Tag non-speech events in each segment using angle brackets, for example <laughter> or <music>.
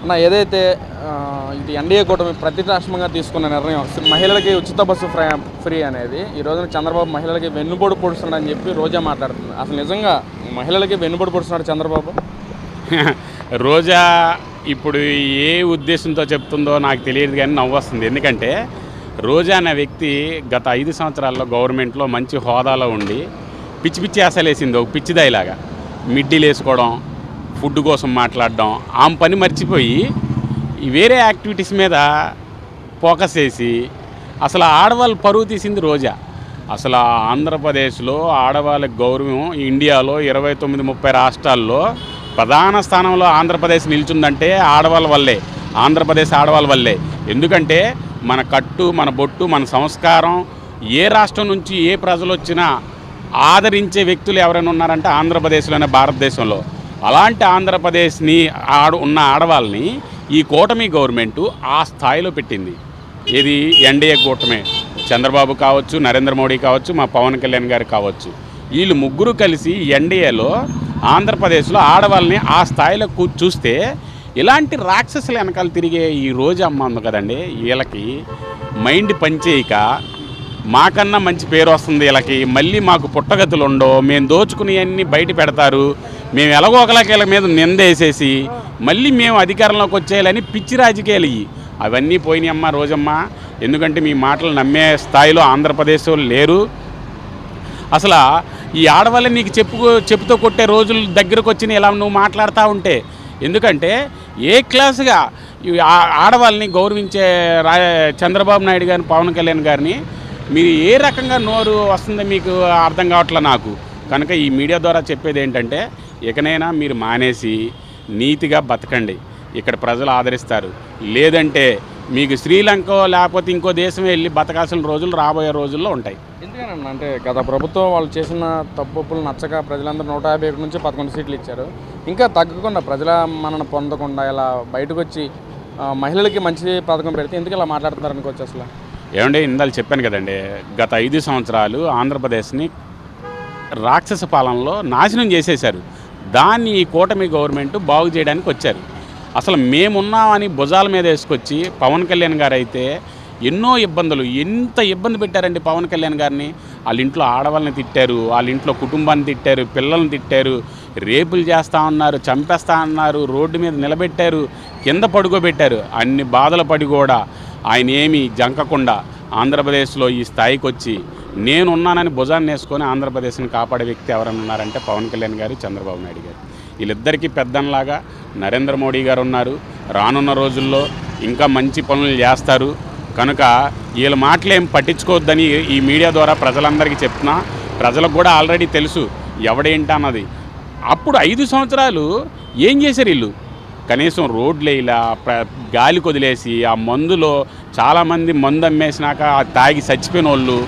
అన్న ఏదైతే ఆ, ఇది ఎన్డీఏ కూటమి ప్రతిష్టాత్మకంగా తీసుకున్న నిర్ణయం మహిళలకి ఉచిత బస్సు ఫ్రీ ఫ్రీ అనేది ఈ రోజున చంద్రబాబు మహిళలకి వెన్నుపోటు పొడుస్తున్నాడని చెప్పి రోజా మాట్లాడుతుంది అసలు నిజంగా మహిళలకి వెన్నుపోటు పొడుస్తున్నాడు చంద్రబాబు? <laughs> రోజా ఇప్పుడు ఏ ఉద్దేశంతో చెప్తుందో నాకు తెలియదు కానీ నవ్వు వస్తుంది ఎందుకంటే రోజా అనే వ్యక్తి గత ఐదు సంవత్సరాల్లో గవర్నమెంట్లో మంచి హోదాలో ఉండి పిచ్చి పిచ్చి వేసలేసింది ఒక పిచ్చిదాయిలాగా. మిడ్డీలు వేసుకోవడం ఫుడ్ కోసం మాట్లాడడం ఆమె పని మర్చిపోయి వేరే యాక్టివిటీస్ మీద ఫోకస్ చేసి అసలు ఆడవాళ్ళు పరువు తీసింది రోజా. అసలు ఆంధ్రప్రదేశ్లో ఆడవాళ్ళకి గౌరవం ఇండియాలో ఇరవై తొమ్మిది ముప్పై రాష్ట్రాల్లో ప్రధాన స్థానంలో ఆంధ్రప్రదేశ్ నిల్చుందంటే ఆడవాళ్ళ వల్లే ఆంధ్రప్రదేశ్ ఆడవాళ్ళ వల్లే. ఎందుకంటే మన కట్టు మన బొట్టు మన సంస్కారం ఏ రాష్ట్రం నుంచి ఏ ప్రజలు వచ్చినా ఆదరించే వ్యక్తులు ఎవరైనా ఉన్నారంటే ఆంధ్రప్రదేశ్లోనే భారతదేశంలో. అలాంటి ఆంధ్రప్రదేశ్ని ఆడు ఉన్న ఆడవాళ్ళని ఈ కూటమి గవర్నమెంటు ఆ స్థాయిలో పెట్టింది. ఇది ఎన్డీఏ కూటమే. చంద్రబాబు కావచ్చు నరేంద్ర మోడీ కావచ్చు మా పవన్ కళ్యాణ్ గారు కావచ్చు. వీళ్ళు ముగ్గురు కలిసి ఎన్డీఏలో ఆంధ్రప్రదేశ్లో ఆడవాళ్ళని ఆ స్థాయిలో కూ చూస్తే ఇలాంటి రాక్షసుల వెనకాల తిరిగే ఈ రోజు అమ్మ ఉంది కదండి వీళ్ళకి మైండ్ పనిచేయక మాకన్నా మంచి పేరు వస్తుంది వీళ్ళకి. మళ్ళీ మాకు పుట్టగతులు ఉండవు. మేము దోచుకునేవన్నీ బయట పెడతారు. మేము ఎలాగో ఒకలాకి వీళ్ళ మీద నిందేసేసి మళ్ళీ మేము అధికారంలోకి వచ్చేయాలని పిచ్చి రాజకీయాలు అవన్నీ పోయినాయి రోజమ్మా. ఎందుకంటే మీ మాటలు నమ్మే స్థాయిలో ఆంధ్రప్రదేశ్ లేరు. అసలు ఈ ఆడవాళ్ళని నీకు చెప్పు చెప్పుతో కొట్టే రోజులు దగ్గరకు వచ్చిన ఇలా నువ్వు మాట్లాడుతూ ఉంటే. ఎందుకంటే ఏ క్లాసుగా ఆడవాళ్ళని గౌరవించే రా చంద్రబాబు నాయుడు గారిని పవన్ కళ్యాణ్ గారిని మీరు ఏ రకంగా నోరు వస్తుందో మీకు అర్థం కావట్లే నాకు. కనుక ఈ మీడియా ద్వారా చెప్పేది ఏంటంటే ఇకనైనా మీరు మానేసి నీతిగా బతకండి. ఇక్కడ ప్రజలు ఆదరిస్తారు. లేదంటే మీకు శ్రీలంక లేకపోతే ఇంకో దేశం వెళ్ళి బతకాల్సిన రోజులు రాబోయే రోజుల్లో ఉంటాయి. ఎందుకనన్నా? అంటే గత ప్రభుత్వం వాళ్ళు చేసిన తప్పులు నచ్చక ప్రజలందరూ నూట యాభై ఒకటి నుంచి పదకొండు సీట్లు ఇచ్చారు. ఇంకా తగ్గకుండా ప్రజల మనను పొందకుండా ఇలా బయటకు వచ్చి మహిళలకి మంచి పథకం పెడితే ఎందుకు ఇలా మాట్లాడుతున్నారు అనుకోవచ్చు అసలు? ఏమంటే ఇందాలు చెప్పాను కదండి గత ఐదు సంవత్సరాలు ఆంధ్రప్రదేశ్ని రాక్షస పాలనలో నాశనం చేసేశారు. దాన్ని ఈ కూటమి గవర్నమెంట్ బాగు చేయడానికి వచ్చారు. అసలు మేమున్నామని భుజాల మీద వేసుకొచ్చి పవన్ కళ్యాణ్ గారు అయితే ఎన్నో ఇబ్బందులు. ఎంత ఇబ్బంది పెట్టారండి పవన్ కళ్యాణ్ గారిని? వాళ్ళ ఇంట్లో ఆడవాళ్ళని తిట్టారు వాళ్ళ ఇంట్లో కుటుంబాన్ని తిట్టారు పిల్లల్ని తిట్టారు రేపులు చేస్తా ఉన్నారు చంపేస్తా ఉన్నారు రోడ్డు మీద నిలబెట్టారు కింద పడుకోబెట్టారు. అన్ని బాధలు పడి కూడా ఆయన ఏమీ జంకకుండా ఆంధ్రప్రదేశ్లో ఈ స్థాయికి వచ్చి నేనున్నానని భుజాన్ని వేసుకొని ఆంధ్రప్రదేశ్ని కాపాడే వ్యక్తి ఎవరైనా ఉన్నారంటే పవన్ కళ్యాణ్ గారు చంద్రబాబు నాయుడు గారు. వీళ్ళిద్దరికీ పెద్దనలాగా నరేంద్ర మోడీ గారు ఉన్నారు. రానున్న రోజుల్లో ఇంకా మంచి పనులు చేస్తారు. కనుక వీళ్ళ మాటలేం పట్టించుకోవద్దని ఈ మీడియా ద్వారా ప్రజలందరికీ చెప్తున్నా. ప్రజలకు కూడా ఆల్రెడీ తెలుసు ఎవడేంటి అన్నది. అప్పుడు ఐదు సంవత్సరాలు ఏం చేశారు వీళ్ళు? కనీసం రోడ్లు ఇలా గాలి కొదిలేసి ఆ మందులో చాలామంది మందు అమ్మేసినాక తాగి చచ్చిపోయిన వాళ్ళు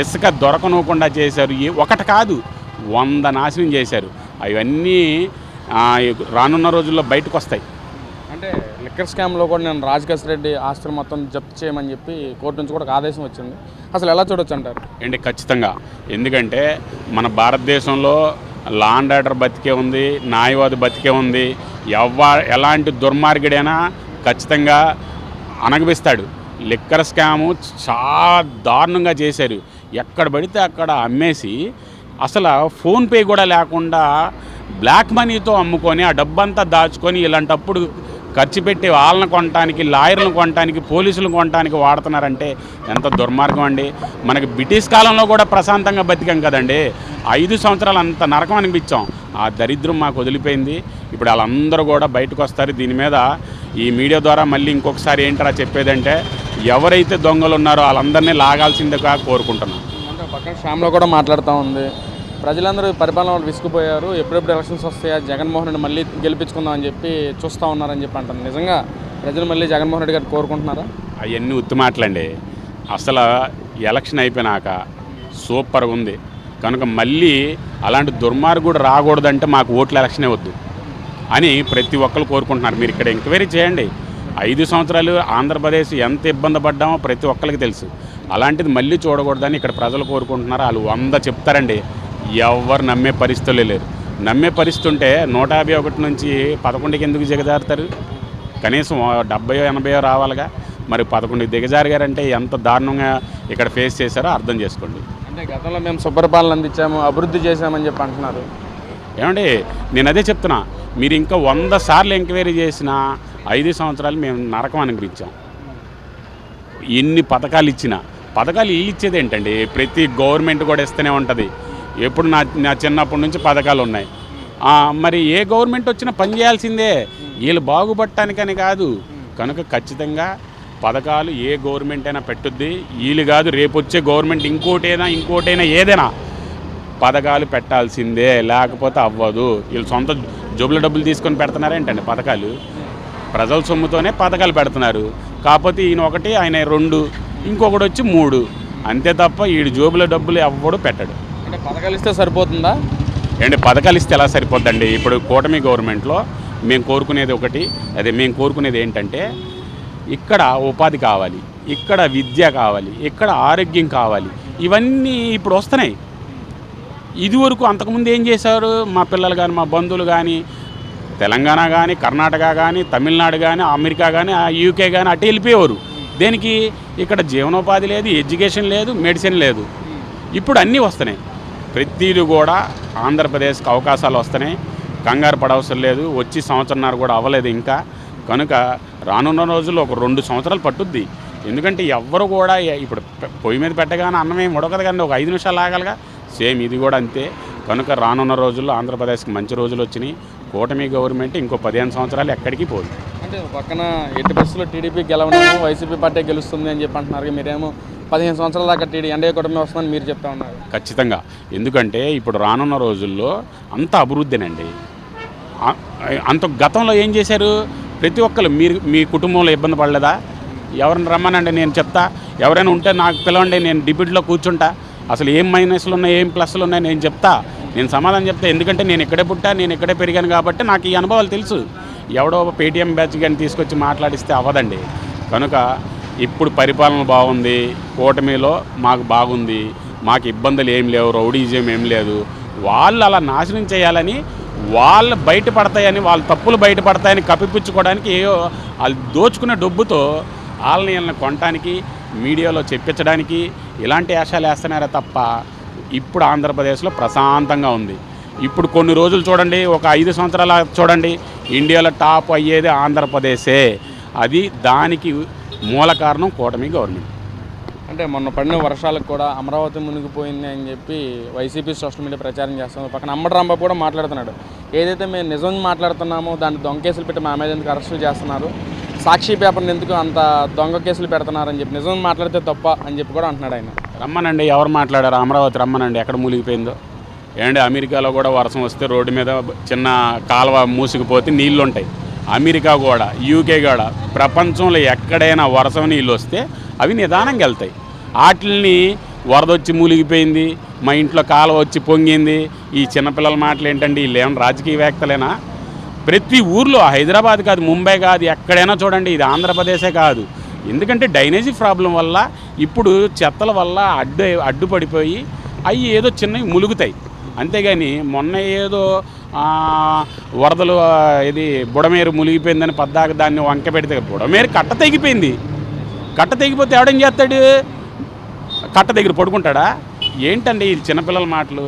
ఇసుక దొరకనవ్వకుండా చేశారు. ఏ- ఒకటి కాదు వంద నాశనం చేశారు. అవన్నీ రానున్న రోజుల్లో బయటకు వస్తాయి అంటే లిక్కర్ స్కామ్లో కూడా నేను రాజకేశ్ రెడ్డి ఆస్తులు మొత్తం జప్తు చేయమని చెప్పి కోర్టు నుంచి కూడా ఒక ఆదేశం వచ్చింది. అసలు ఎలా చూడొచ్చు అంటారు? ఏంటి ఖచ్చితంగా. ఎందుకంటే మన భారతదేశంలో లా అండ్ ఆర్డర్ బతికే ఉంది న్యాయవాది బతికే ఉంది. ఎవ్వ ఎలాంటి దుర్మార్గుడైనా ఖచ్చితంగా అనగబిస్తాడు లిక్కర్ స్కాము చాలా దారుణంగా చేశారు. ఎక్కడ పడితే అక్కడ అమ్మేసి అసలు ఫోన్పే కూడా లేకుండా బ్లాక్ మనీతో అమ్ముకొని ఆ డబ్బంతా దాచుకొని ఇలాంటప్పుడు ఖర్చు పెట్టి వాళ్ళని కొనటానికి లాయర్లను కొనటానికి పోలీసులను కొనటానికి వాడుతున్నారంటే ఎంత దుర్మార్గం అండి. మనకి బ్రిటిష్ కాలంలో కూడా ప్రశాంతంగా బతికాం కదండి. ఐదు సంవత్సరాలు అంత నరకం అనిపించాం. ఆ దరిద్రం మాకు వదిలిపోయింది. ఇప్పుడు వాళ్ళందరూ కూడా బయటకు వస్తారు. దీని మీద ఈ మీడియా ద్వారా మళ్ళీ ఇంకొకసారి ఏంటరా చెప్పేదంటే ఎవరైతే దొంగలు ఉన్నారో వాళ్ళందరినీ లాగాల్సిందిగా కోరుకుంటున్నాం. పక్కన శ్యామ్లో కూడా మాట్లాడుతూ ఉంది. ప్రజలందరూ పరిపాలన విసుకుపోయారు ఎప్పుడెప్పుడు ఎలక్షన్స్ వస్తాయా? జగన్మోహన్ రెడ్డి మళ్ళీ గెలిపించుకుందాం అని చెప్పి చూస్తూ ఉన్నారని చెప్పి అంటారు నిజంగా ప్రజలు మళ్ళీ జగన్మోహన్ రెడ్డి గారు కోరుకుంటున్నారా? అవన్నీ ఉత్తి మాటలండి. అసలు ఎలక్షన్ అయిపోయినాక సూపర్గా ఉంది. కనుక మళ్ళీ అలాంటి దుర్మార్గుడు రాకూడదంటే మాకు ఓట్ల ఎలక్షనే వద్దు అని ప్రతి ఒక్కరు కోరుకుంటున్నారు. మీరు ఇక్కడ ఎంక్వైరీ చేయండి. ఐదు సంవత్సరాలు ఆంధ్రప్రదేశ్ ఎంత ఇబ్బంది పడ్డామో ప్రతి ఒక్కరికి తెలుసు. అలాంటిది మళ్ళీ చూడకూడదని ఇక్కడ ప్రజలు కోరుకుంటున్నారు. వాళ్ళు వంద చెప్తారండి. ఎవరు నమ్మే పరిస్థితులే లేరు. నమ్మే పరిస్థితి ఉంటే నూట యాభై ఒకటి నుంచి పదకొండుకి ఎందుకు దిగజారుతారు? కనీసం డెబ్బయో ఎనభయో రావాలిగా. మరి పదకొండు దిగజారిగారంటే ఎంత దారుణంగా ఇక్కడ ఫేస్ చేశారో అర్థం చేసుకోండి. అంటే గతంలో మేము సుపరిపాలన అందించాము అభివృద్ధి చేశామని చెప్పి అంటున్నారు. ఏమండి నేను అదే చెప్తున్నా. మీరు ఇంకా వంద సార్లు ఎంక్వైరీ చేసిన ఐదు సంవత్సరాలు మేము నరకం అనుగ్రహించాం ఎన్ని పథకాలు ఇచ్చినా పథకాలు ఇల్లు ఇచ్చేది ఏంటండి? ప్రతి గవర్నమెంట్ కూడా ఇస్తూనే ఉంటుంది. ఎప్పుడు నా నా చిన్నప్పటి నుంచి పథకాలు ఉన్నాయి. మరి ఏ గవర్నమెంట్ వచ్చినా పని చేయాల్సిందే. వీళ్ళు బాగుపడటానికని కాదు. కనుక ఖచ్చితంగా పథకాలు ఏ గవర్నమెంట్ అయినా పెట్టుద్ది. వీళ్ళు కాదు రేపు వచ్చే గవర్నమెంట్ ఇంకోటైనా ఇంకోటైనా ఏదైనా పథకాలు పెట్టాల్సిందే. లేకపోతే అవ్వదు. వీళ్ళు సొంత జబ్బుల డబ్బులు తీసుకొని పెడుతున్నారేంటండి పథకాలు? ప్రజల సొమ్ముతోనే పథకాలు పెడుతున్నారు. కాకపోతే ఈయన ఒకటి ఆయన రెండు ఇంకొకటి వచ్చి మూడు. అంతే తప్ప వీడి జోబుల డబ్బులు ఎవ్వడు పెట్టడు. అంటే పథకాలు ఇస్తే సరిపోతుందా? ఏంటి పథకాలు ఇస్తే ఎలా సరిపోద్దండి? ఇప్పుడు కూటమి గవర్నమెంట్లో మేము కోరుకునేది ఒకటి అదే మేము కోరుకునేది ఏంటంటే ఇక్కడ ఉపాధి కావాలి ఇక్కడ విద్య కావాలి ఇక్కడ ఆరోగ్యం కావాలి. ఇవన్నీ ఇప్పుడు వస్తున్నాయి. ఇదివరకు అంతకుముందు ఏం చేశారు? మా పిల్లలు కానీ మా బంధువులు కానీ తెలంగాణ కానీ కర్ణాటక కానీ తమిళనాడు కానీ అమెరికా కానీ యూకే కానీ అటు వెళ్ళిపోయేవారు. దేనికి? ఇక్కడ జీవనోపాధి లేదు ఎడ్యుకేషన్ లేదు మెడిసిన్ లేదు. ఇప్పుడు అన్నీ వస్తున్నాయి. ప్రతిదీ కూడా ఆంధ్రప్రదేశ్కి అవకాశాలు వస్తున్నాయి. కంగారు పడవసరం లేదు. వచ్చి సంవత్సరంన్నర కూడా అవ్వలేదు ఇంకా. కనుక రానున్న రోజుల్లో ఒక రెండు సంవత్సరాలు పట్టుద్ది. ఎందుకంటే ఎవ్వరు కూడా ఇప్పుడు పొయ్యి మీద పెట్టగానే అన్నం ఏం ఉడకదు కానీ ఒక ఐదు నిమిషాలు ఆగలగా. సేమ్ ఇది కూడా అంతే. కనుక రానున్న రోజుల్లో ఆంధ్రప్రదేశ్కి మంచి రోజులు వచ్చినాయి. కూటమి గవర్నమెంట్ ఇంకో పదిహేను సంవత్సరాలు ఎక్కడికి పోదు. అంటే పక్కన ఎట్టి బస్సులో టీడీపీ గెలవడము వైసీపీ పార్టీ గెలుస్తుంది అని చెప్పి అంటున్నారు. మీరేమో పదిహేను సంవత్సరాల దాకా టీడీ ఎన్డీఏ కూటమి వస్తుందని మీరు చెప్తా ఉన్నారు. ఖచ్చితంగా. ఎందుకంటే ఇప్పుడు రానున్న రోజుల్లో అంత అభివృద్ధినండి. అంత గతంలో ఏం చేశారు? ప్రతి ఒక్కరు మీరు మీ కుటుంబంలో ఇబ్బంది పడలేదా? ఎవరిని రమ్మనండి నేను చెప్తా. ఎవరైనా ఉంటే నాకు పిలవండి నేను డిబిట్లో కూర్చుంటా. అసలు ఏం మైనస్లు ఉన్నాయి ఏం ప్లస్లు ఉన్నాయి నేను చెప్తా. నేను సమాధానం చెప్తే ఎందుకంటే నేను ఇక్కడే పుట్టా నేను ఇక్కడే పెరిగాను కాబట్టి నాకు ఈ అనుభవాలు తెలుసు. ఎవడో పేటీఎం బ్యాచ్ కానీ తీసుకొచ్చి మాట్లాడిస్తే అవ్వదండి. కనుక ఇప్పుడు పరిపాలన బాగుంది కూటమిలో మాకు బాగుంది మాకు ఇబ్బందులు ఏం లేవు రౌడీజం ఏం లేదు. వాళ్ళు అలా నాశనం చేయాలని వాళ్ళు బయటపడతాయని వాళ్ళ తప్పులు బయటపడతాయని కప్పిపుచ్చుకోవడానికి ఏయో వాళ్ళు దోచుకునే డబ్బుతో వాళ్ళని వీళ్ళని కొనటానికి మీడియాలో చెప్పించడానికి ఇలాంటి వేషాలు వేస్తున్నారే తప్ప ఇప్పుడు ఆంధ్రప్రదేశ్లో ప్రశాంతంగా ఉంది. ఇప్పుడు కొన్ని రోజులు చూడండి ఒక ఐదు సంవత్సరాల చూడండి ఇండియాలో టాప్ అయ్యేది ఆంధ్రప్రదేశే. అది దానికి మూల కారణం కూటమి గవర్నమెంట్. అంటే మొన్న పడిన వర్షాలకు కూడా అమరావతి మునిగిపోయింది అని చెప్పి వైసీపీ సోషల్ మీడియా ప్రచారం చేస్తుంది పక్కన అమ్మడి కూడా మాట్లాడుతున్నాడు. ఏదైతే మేము నిజం మాట్లాడుతున్నామో దాన్ని దొంకేసులు పెట్టి మా మీద ఎందుకు అరెస్టులు చేస్తున్నారు? సాక్షి పేపర్ని ఎందుకు అంత దొంగ కేసులు పెడుతున్నారని చెప్పి నిజం మాట్లాడితే తప్ప అని చెప్పి కూడా అంటున్నాడు ఆయన. రమ్మనండి ఎవరు మాట్లాడారు? అమరావతి రమ్మనండి ఎక్కడ మూలిగిపోయిందో. ఏంటంటే అమెరికాలో కూడా వర్షం వస్తే రోడ్డు మీద చిన్న కాలువ మూసుకుపోతే నీళ్ళు ఉంటాయి అమెరికా కూడా యూకే కూడా ప్రపంచంలో ఎక్కడైనా వర్షం నీళ్ళు వస్తే అవి నిదానంగా వెళ్తాయి. వాటిని వరద వచ్చి మూలిగిపోయింది మా ఇంట్లో కాలువ వచ్చి పొంగింది. ఈ చిన్నపిల్లల మాటలు ఏంటండి వీళ్ళు ఏమైనా రాజకీయవేత్తలేనా? ప్రతి ఊర్లో హైదరాబాద్ కాదు ముంబై కాదు ఎక్కడైనా చూడండి ఇది ఆంధ్రప్రదేశే కాదు. ఎందుకంటే డైనేజీ ప్రాబ్లం వల్ల ఇప్పుడు చెత్తల వల్ల అడ్డు అడ్డుపడిపోయి అవి ఏదో చిన్నవి ములుగుతాయి. అంతేగాని మొన్న ఏదో వరదలు ఇది బుడమేరు మునిగిపోయిందని పద్దాక దాన్ని వంక పెడితే బుడమేరు కట్ట తెగిపోయింది. కట్ట తెగిపోతే ఎవడేం చేస్తాడు? కట్ట దగ్గర పడుకుంటాడా? ఏంటండి ఈ చిన్నపిల్లల మాటలు?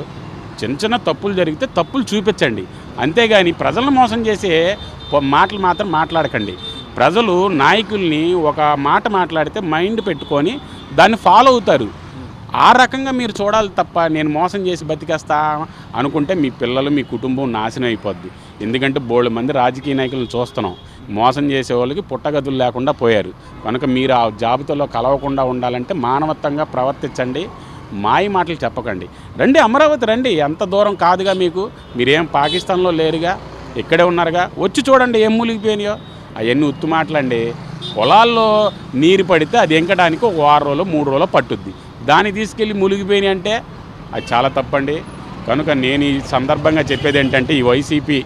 చిన్న చిన్న తప్పులు జరిగితే తప్పులు చూపించండి. అంతేగాని ప్రజలను మోసం చేసే మాటలు మాత్రం మాట్లాడకండి. ప్రజలు నాయకుల్ని ఒక మాట మాట్లాడితే మైండ్ పెట్టుకొని దాన్ని ఫాలో అవుతారు. ఆ రకంగా మీరు చూడాలి తప్ప నేను మోసం చేసి బతికేస్తా అనుకుంటే మీ పిల్లలు మీ కుటుంబం నాశనం అయిపోద్ది. ఎందుకంటే బోళ్ళు మంది రాజకీయ నాయకులను చూస్తున్నాం. మోసం చేసే వాళ్ళకి పుట్టగదులు లేకుండా పోయారు. కనుక మీరు ఆ జాబితాలో కలవకుండా ఉండాలంటే మానవత్వంగా ప్రవర్తించండి. మాయ మాటలు చెప్పకండి. రండి అమరావతి రండి. ఎంత దూరం కాదుగా మీకు. మీరేం పాకిస్తాన్లో లేరుగా? ఇక్కడే ఉన్నారుగా? వచ్చి చూడండి ఏం మూలిగిపోయినాయో అవన్నీ ఉత్తు మాటలండి. పొలాల్లో నీరు పడితే అది ఎంకడానికి ఒక వారం రోజులు మూడు రోజులు పట్టుద్ది. దాన్ని తీసుకెళ్ళి మునిగిపోయినాయి అంటే అది చాలా తప్పండి. కనుక నేను ఈ సందర్భంగా చెప్పేది ఏంటంటే ఈ వైసీపీ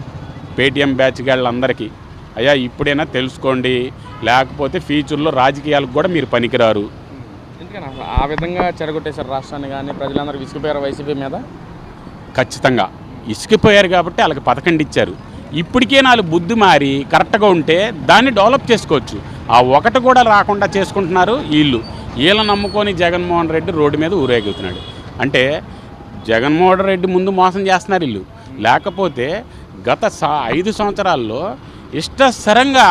పేటీఎం బ్యాచ్ గాళ్ళందరికీ అయ్యా ఇప్పుడైనా తెలుసుకోండి. లేకపోతే ఫ్యూచర్లో రాజకీయాలకు కూడా మీరు పనికిరారు. ఎందుకని అసలు ఆ విధంగా చెడగొట్టేశారు రాష్ట్రాన్ని కానీ ప్రజలందరూ విసిగిపోయారు వైసీపీ మీద? ఖచ్చితంగా. ఇసుకిపోయారు కాబట్టి వాళ్ళకి పథకండి ఇచ్చారు. ఇప్పటికే నాలుగు బుద్ధి మారి కరెక్ట్గా ఉంటే దాన్ని డెవలప్ చేసుకోవచ్చు. ఆ ఒకటి కూడా రాకుండా చేసుకుంటున్నారు వీళ్ళు. వీళ్ళ నమ్ముకొని జగన్మోహన్ రెడ్డి రోడ్డు మీద ఊరేగుతున్నాడు. అంటే జగన్మోహన్ రెడ్డి ముందు మోసం చేస్తున్నారు వీళ్ళు. లేకపోతే గత సా ఐదు సంవత్సరాల్లో ఇష్టసరంగా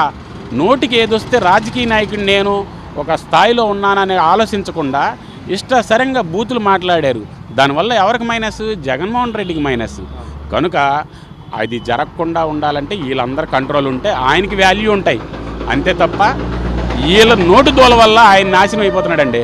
నోటికి ఏదొస్తే రాజకీయ నాయకుడు నేను ఒక స్థాయిలో ఉన్నానని ఆలోచించకుండా ఇష్టసరంగా బూతులు మాట్లాడారు. దానివల్ల ఎవరికి మైనస్? జగన్మోహన్ రెడ్డికి మైనస్. కనుక అది జరగకుండా ఉండాలంటే వీళ్ళందరూ కంట్రోల్ ఉంటే ఆయనకి వాల్యూ ఉంటాయి. అంతే తప్ప వీళ్ళ నోటు దోల వల్ల ఆయన నాశనం అయిపోతున్నాడండి.